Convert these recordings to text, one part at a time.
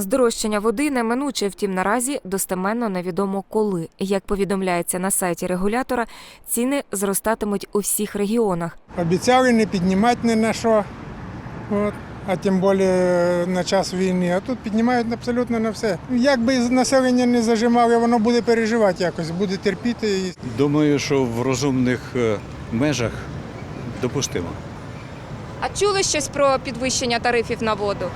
Здорожчання води неминуче, втім наразі достеменно невідомо коли. Як повідомляється на сайті регулятора, ціни зростатимуть у всіх регіонах. Обіцяли не піднімати ні на що, от, а тим більше на час війни. А тут піднімають абсолютно на все. Як би населення не зажимали, воно буде переживати якось, буде терпіти. Думаю, що в розумних е, межах допустимо. А чули щось про підвищення тарифів на воду?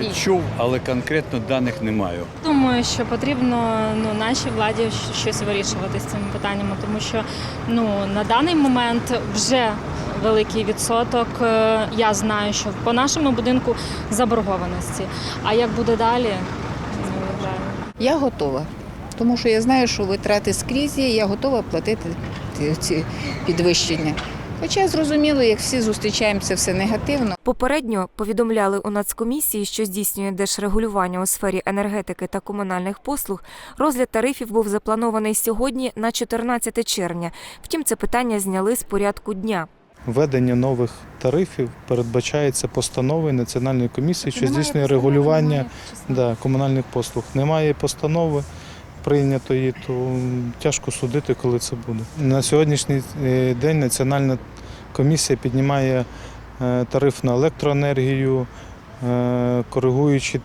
Ні. Чув, але конкретно даних не маю. Думаю, що потрібно ну, нашій владі щось вирішувати з цими питаннями, тому що ну, на даний момент вже великий відсоток. е, Я знаю, що по нашому будинку заборгованості. А як буде далі. Я готова, тому що я знаю, що витрати скрізь є, я готова платити ці підвищення. Хоча зрозуміло, як всі зустрічаємося все негативно. Попередньо повідомляли у Нацкомісії, що здійснює держрегулювання у сфері енергетики та комунальних послуг. Розгляд тарифів був запланований сьогодні на 14 червня. Втім, це питання зняли з порядку дня. Введення нових тарифів передбачається постановою Національної комісії, що здійснює регулювання да, комунальних послуг. Немає постанови прийнятої, то тяжко судити, коли це буде. На сьогоднішній е, день Національна комісія піднімає е, тариф на електроенергію, е, коригуючи,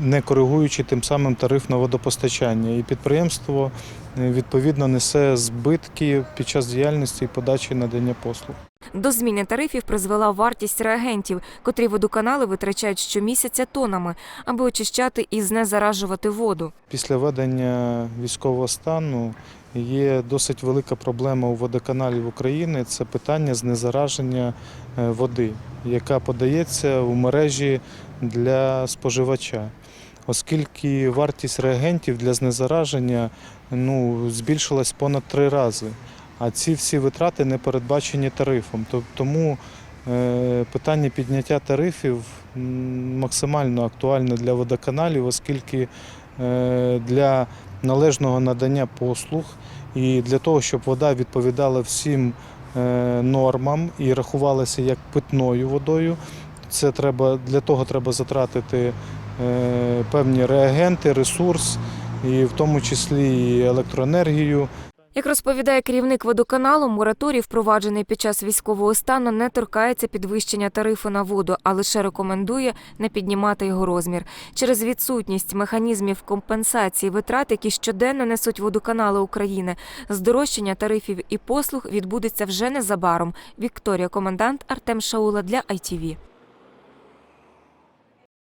не коригуючи тим самим тариф на водопостачання. І підприємство е, відповідно несе збитки під час діяльності і подачі надання послуг. До зміни тарифів призвела вартість реагентів, котрі водоканали витрачають щомісяця тонами, аби очищати і знезаражувати воду. Після введення військового стану є досить велика проблема у водоканалів України. Це питання знезараження е, води, яка подається у мережі для споживача. Оскільки вартість реагентів для знезараження ну, збільшилась понад три рази, а ці всі витрати не передбачені тарифом. Тому е, питання підняття тарифів максимально актуальне для водоканалів, оскільки е, для належного надання послуг і для того, щоб вода відповідала всім е, нормам і рахувалася як питною водою. Це треба для того треба затратити певні реагенти, ресурс, і в тому числі і електроенергію. Як розповідає керівник водоканалу, мораторій, впроваджений під час військового стану, не торкається підвищення тарифу на воду, а лише рекомендує не піднімати його розмір. Через відсутність механізмів компенсації витрат, які щоденно несуть водоканали України, здорожчання тарифів і послуг відбудеться вже незабаром. Вікторія Комендант, Артем Шаула для ITV.